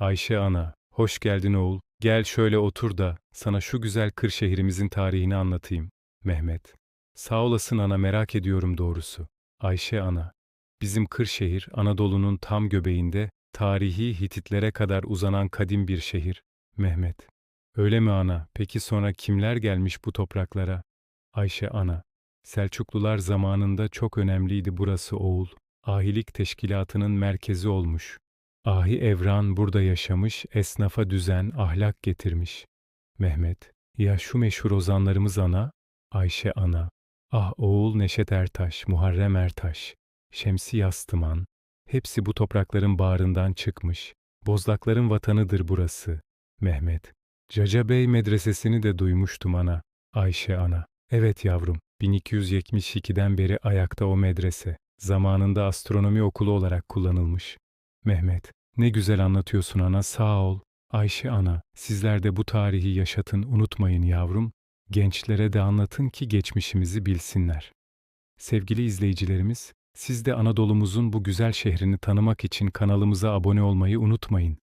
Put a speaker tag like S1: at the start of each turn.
S1: Ayşe ana, hoş geldin oğul. Gel şöyle otur da sana şu güzel Kırşehir'imizin tarihini anlatayım. Mehmet. Sağ olasın ana merak ediyorum doğrusu. Ayşe ana. Bizim Kırşehir Anadolu'nun tam göbeğinde tarihi Hititlere kadar uzanan kadim bir şehir. Mehmet. Öyle mi ana? Peki sonra kimler gelmiş bu topraklara? Ayşe ana. Selçuklular zamanında çok önemliydi burası oğul. Ahilik teşkilatının merkezi olmuş. Ahi Evran burada yaşamış, esnafa düzen, ahlak getirmiş. Mehmet, ya şu meşhur ozanlarımız ana, Ayşe ana, ah oğul Neşet Ertaş, Muharrem Ertaş, Şemsi Yastıman, hepsi bu toprakların bağrından çıkmış. Bozlakların vatanıdır burası. Mehmet, Caca Bey medresesini de duymuştum ana, Ayşe ana. Evet yavrum, 1272'den beri ayakta o medrese. Zamanında astronomi okulu olarak kullanılmış. Mehmet, ne güzel anlatıyorsun ana, sağ ol. Ayşe ana, sizler de bu tarihi yaşatın, unutmayın yavrum. Gençlere de anlatın ki geçmişimizi bilsinler. Sevgili izleyicilerimiz, siz de Anadolu'muzun bu güzel şehrini tanımak için kanalımıza abone olmayı unutmayın.